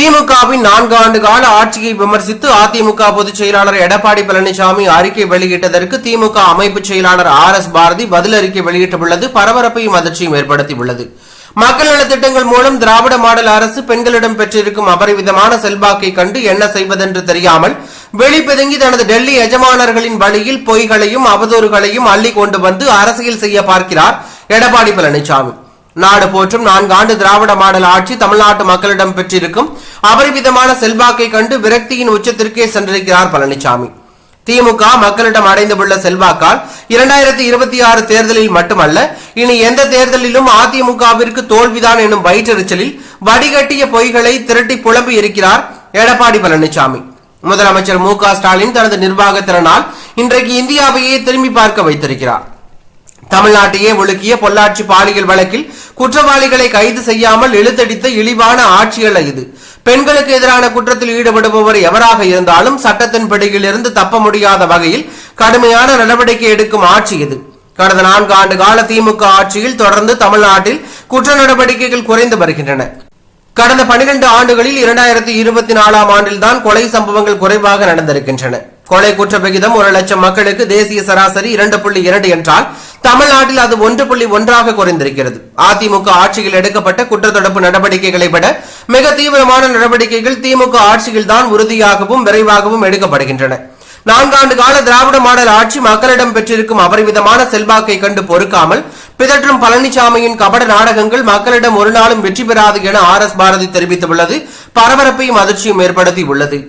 திமுகவின் நான்கு ஆண்டு கால ஆட்சியை விமர்சித்து அதிமுக பொதுச் செயலாளர் எடப்பாடி பழனிசாமி அறிக்கை வெளியிட்டதற்கு திமுக அமைப்பு செயலாளர் ஆர் எஸ் பாரதி பதில் அறிக்கை வெளியிட்டுள்ளது. பரபரப்பையும் அதிர்ச்சியும் ஏற்படுத்தியுள்ளது. மக்கள் நலத் திட்டங்கள் மூலம் திராவிட மாடல் அரசு பெண்களிடம் பெற்றிருக்கும் அபரிவிதமான செல்வாக்கை கண்டு என்ன செய்வதென்று தெரியாமல் வெளிப்பெதுங்கி தனது டெல்லி எஜமானர்களின் வழியில் பொய்களையும் அவதூறுகளையும் அள்ளி கொண்டு வந்து அரசியல் செய்ய பார்க்கிறார் எடப்பாடி பழனிசாமி. நாடு போற்றும் நான்காண்டு திராவிட மாடல் ஆட்சி தமிழ்நாட்டு மக்களிடம் பெற்றிருக்கும் அபரிவிதமான செல்வாக்கை கண்டு விரக்தியின் உச்சத்திற்கே சென்றிருக்கிறார் பழனிசாமி திமுக மக்களிடம் அடைந்துள்ள செல்வாக்கால் இரண்டாயிரத்தி இருபத்தி ஆறு தேர்தலில் மட்டுமல்ல இனி எந்த தேர்தலிலும் அதிமுகவிற்கு தோல்விதான் எனும் வயிற்றெரிச்சலில் வடிகட்டிய பொய்களை திரட்டி புலம்பி இருக்கிறார் எடப்பாடி பழனிசாமி முதலமைச்சர் மு க ஸ்டாலின் தனது நிர்வாக திறனால் இன்றைக்கு இந்தியாவையே திரும்பி பார்க்க வைத்திருக்கிறார். தமிழ்நாட்டையே ஒழுக்கிய பொள்ளாச்சி பாலியல் வழக்கில் குற்றவாளிகளை கைது செய்யாமல் இழுத்தடித்த இழிவான ஆட்சியல்ல இது. பெண்களுக்கு எதிரான குற்றத்தில் ஈடுபடுபவர் எவராக இருந்தாலும் சட்டத்தின் பிடியில் இருந்து தப்ப முடியாத வகையில் கடுமையான நடவடிக்கை எடுக்கும் ஆட்சி இது. கடந்த நான்கு ஆண்டு கால திமுக ஆட்சியில் தொடர்ந்து தமிழ்நாட்டில் குற்ற நடவடிக்கைகள் குறைந்து வருகின்றன. கடந்த பனிரெண்டு ஆண்டுகளில் இரண்டாயிரத்தி இருபத்தி நாலாம் ஆண்டில்தான் கொலை சம்பவங்கள் குறைவாக நடந்திருக்கின்றன. கொலை குற்ற விகிதம் ஒரு லட்சம் மக்களுக்கு தேசிய சராசரி இரண்டு புள்ளி இரண்டு என்றால் தமிழ்நாட்டில் அது ஒன்று புள்ளி ஒன்றாக குறைந்திருக்கிறது. அதிமுக ஆட்சியில் எடுக்கப்பட்ட குற்றத்தடுப்பு நடவடிக்கைகளை விட மிக தீவிரமான நடவடிக்கைகள் திமுக ஆட்சியில் தான் உறுதியாகவும் விரைவாகவும் எடுக்கப்படுகின்றன. நான்காண்டு கால திராவிட மாடல் ஆட்சி மக்களிடம் பெற்றிருக்கும் அபரிவிதமான செல்வாக்கை கண்டு பொறுக்காமல் பிதற்றும் பழனிசாமியின் கபட நாடகங்கள் மக்களிடம் ஒரு நாளும் வெற்றி பெறாது என ஆர் எஸ் பாரதி தெரிவித்துள்ளது. பரபரப்பையும் அதிர்ச்சியும் ஏற்படுத்தி உள்ளது